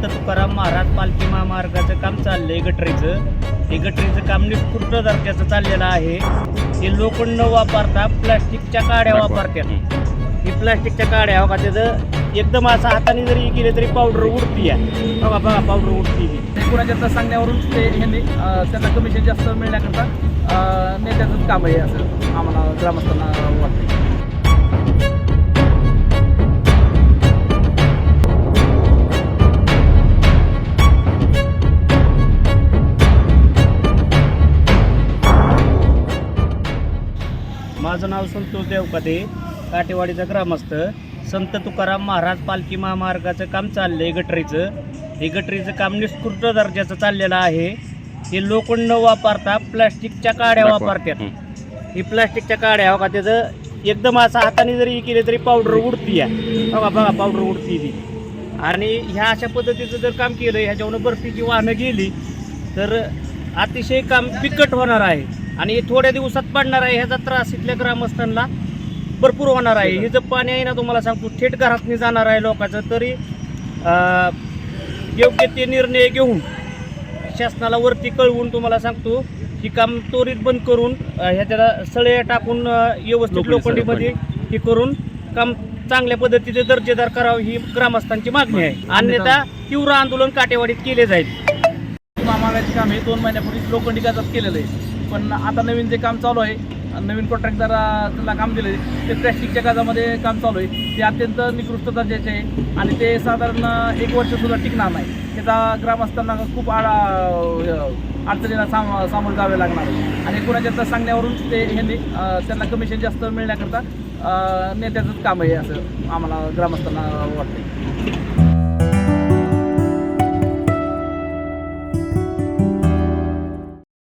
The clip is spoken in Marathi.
संत तुकाराम महाराज पालखी महामार्गाचं काम चाललंय गटरीचं. हे गटरीचं काम निष्कृष्ट दर्जाचं चाललेलं आहे. हे लोखंड न वापरता प्लास्टिकच्या काड्या वापरतात. ही प्लास्टिकच्या काड्या बघा त्याचं एकदम असं हाताने जरी केले तरी पावडर उडती आहे. बघा बघा पावडर उडती ही कुणाच्या सांगण्यावरून ते ह्यांनी त्यांना कमिशन जास्त मिळण्याकरता नेत्याचंच काम आहे असं आम्हाला ग्रामस्थांना वाटतं. माझं नाव संतोष देवकाते काटेवाडीचा ग्रामस्थ. संत तुकाराम महाराज पालखी महामार्गाचं काम चाललंय गटरीचं. हे गटरीचं काम निष्कृष्ट दर्जाचं चाललेलं आहे. हे लोखंड न वापरता प्लास्टिकच्या काड्या वापरतात. ही. प्लास्टिकच्या काड्या बघा त्याचं एकदम असं हाताने जरी केले तरी पावडर उडती आहे. बघा बघा पावडर उडती ती. आणि ह्या अशा पद्धतीचं जर काम केलं ह्याच्यावरून बर्फीची वाहनं गेली तर अतिशय काम बिकट होणार आहे. आणि हे थोड्या दिवसात पडणार आहे. ह्याचा त्रास इथल्या ग्रामस्थांना भरपूर होणार आहे. हे जर पाणी आहे ना तुम्हाला सांगतो थेट घरातनी जाणार आहे लोकांचं. तरी अं, योग्य ते निर्णय घेऊन शासनाला वरती कळवून तुम्हाला सांगतो ही काम त्वरित बंद करून ह्याच्याला सळे टाकून व्यवस्थित लोखंडी लोखंडीमध्ये हे करून काम चांगल्या पद्धतीचे दर्जेदार करावं ही ग्रामस्थांची मागणी आहे. अन्यथा तीव्र आंदोलन काटेवाडीत केले जाईल. काम हे दोन महिन्यापूर्वी लोखंडी गाजात केलेलं आहे. पण आता नवीन जे काम चालू आहे नवीन कॉन्ट्रॅक्टदाराला काम दिलं ते प्लॅस्टिकच्या काजामध्ये काम चालू आहे. ते अत्यंत निकृष्ट दर्जाचे आहे आणि ते साधारण एक वर्षसुद्धा टिकणार नाही. त्याचा ग्रामस्थांना खूप आळा अडचणीला साम सामोरं जावे लागणार आणि कुणाच्या तर सांगण्यावरून ते ह्यांनी त्यांना कमिशन जास्त मिळण्याकरता नेत्याचंच काम आहे असं आम्हाला ग्रामस्थांना वाटतं